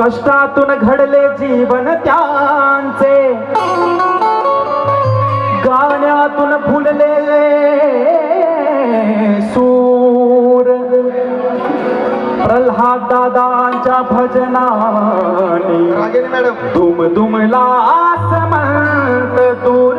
कष्टातून घडले जीवन त्यांचे. गाण्यातून फुलले सूर. प्रल्हाद दादांच्या भजनाने तुम धुमला आसमंत तू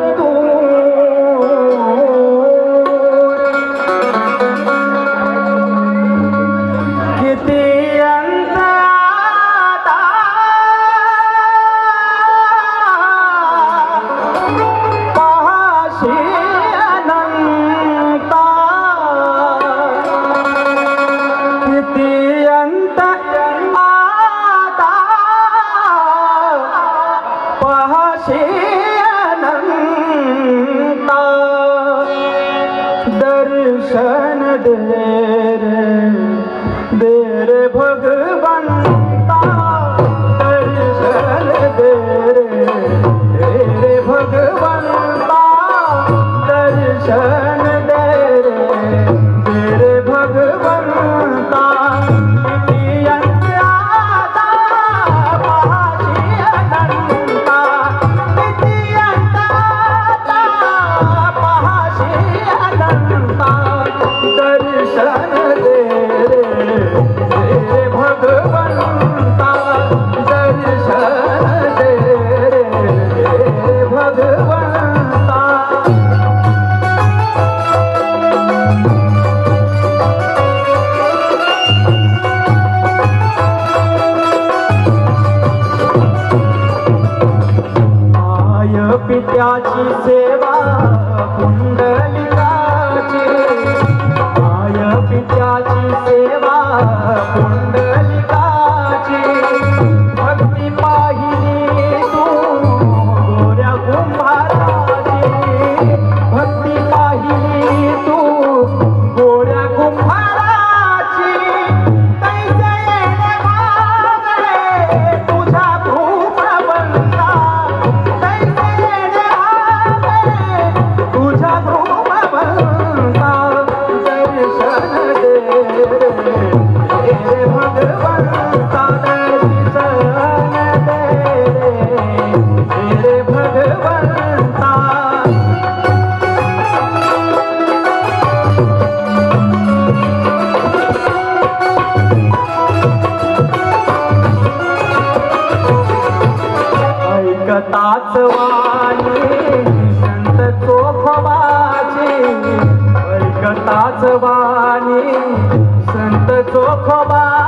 سند त्याची सेवा पुंडलिकाची माय पित्याची सेवा पुंडलिकाची संत चोखोबाची संत चोखोबा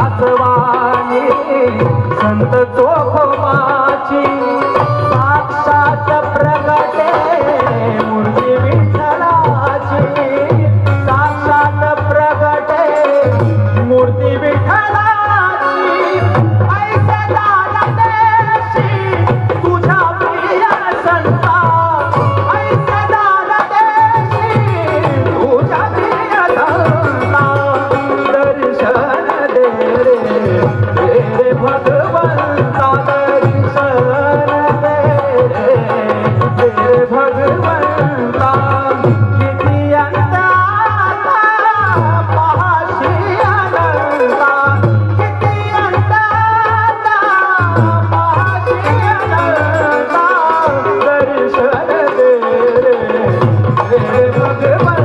सासवानी संत तो Pode mais.